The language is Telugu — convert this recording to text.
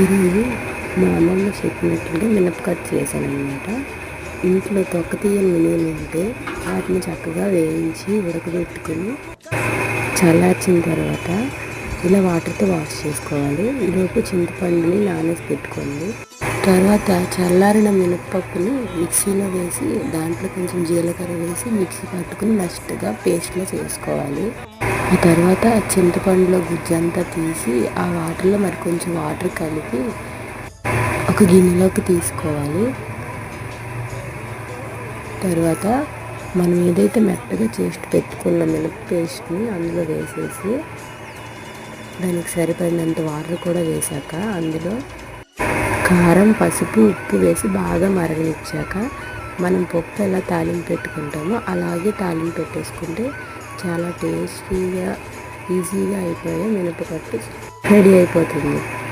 ఈరోజు మా అమ్మమ్మ చెప్పినట్టు మినపకట్ చేశాను అనమాట ఇంట్లో తొక్క తీయని మినుములు ఉంటే వాటిని చక్కగా వేయించి ఉడకబెట్టుకుని చల్లార్చిన తర్వాత ఇలా వాటర్తో వాష్ చేసుకోవాలి. ఈలోపు చింతపండుని నానేసి పెట్టుకోండి. తర్వాత చల్లారిన మినపప్పుని మిక్సీలో వేసి దాంట్లో కొంచెం జీలకర్ర వేసి మిక్సీ పట్టుకుని నష్టగా పేస్ట్లో చేసుకోవాలి. ఆ తర్వాత చింతపండులో గుజ్జంతా తీసి ఆ వాటర్లో మరి కొంచెం వాటర్ కలిపి ఒక గిన్నెలోకి తీసుకోవాలి. తర్వాత మనం ఏదైతే మెత్తగా చేసి పెట్టుకున్న మినప పేస్ట్ని అందులో వేసేసి దానికి సరిపడినంత వాటర్ కూడా వేసాక అందులో కారం పసుపు ఉప్పు వేసి బాగా మరగనిచ్చాక మనం పప్పు ఎలా తాలింపు పెట్టుకుంటామో అలాగే తాలింపు పెట్టేసుకుంటే చాలా టేస్టీగా ఈజీగా అయిపోయే మినపకట్టు రెడీ అయిపోతుంది.